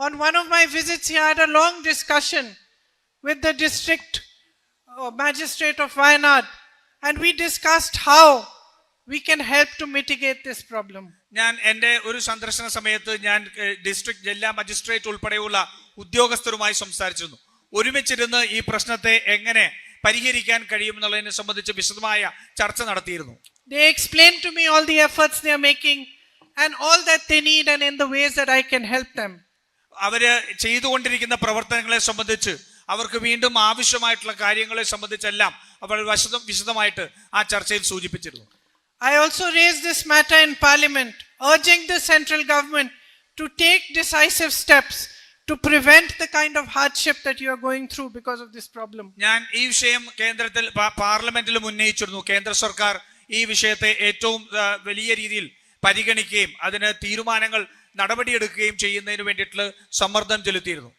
On one of my visits, here, I had a long discussion with the district uh, magistrate of Wayanad, and we discussed how we can help to mitigate this problem. ഞാൻ എൻ്റെ ഒരു സന്ദർശന സമയത്ത് ഞാൻ ഏഹ്, district ജില്ലാ magistrate ഉൾപ്പെടെയുള്ള ഉദ്യോഗസ്ഥരുമായി സംസാരിച്ചിരുന്നു ഒരുമിച്ചിരുന്ന് ഈ പ്രശ്നത്തെ എങ്ങനെ പരിഹരിക്കാൻ കഴിയുമെന്നുള്ളതിനെ സംബന്ധിച്ച് വിശദമായ ചർച്ച നടത്തിയിരുന്നു They explained to me all the efforts they are making and all that they need and in the ways that I can help them. അവർ ചെയ്തുകൊണ്ടിരിക്കുന്ന പ്രവർത്തനങ്ങളെ സംബന്ധിച്ച് അവർക്ക് വീണ്ടും ആവശ്യമായിട്ടുള്ള കാര്യങ്ങളെ സംബന്ധിച്ചെല്ലാം അവർ വശദം വിശദമായിട്ട് ആ ചർച്ചയിൽ സൂചിപ്പിച്ചിരുന്നു I also raise this matter in parliament urging the central government to take decisive steps to prevent the kind of hardship that you are going through because of this problem. ഞാൻ ഈ വിഷയം കേന്ദ്രത്തിൽ പാർലമെന്റിലും ഉന്നയിച്ചിരുന്നു കേന്ദ്ര സർക്കാർ ഈ വിഷയത്തെ ഏറ്റവും വലിയ രീതിയിൽ പരിഗണിക്കുകയും അതിന് തീരുമാനങ്ങൾ നടപടിയെടുക്കുകയും ചെയ്യുന്നതിന് വേണ്ടിയിട്ടുള്ള സമ്മർദ്ദം ചെലുത്തിയിരുന്നു.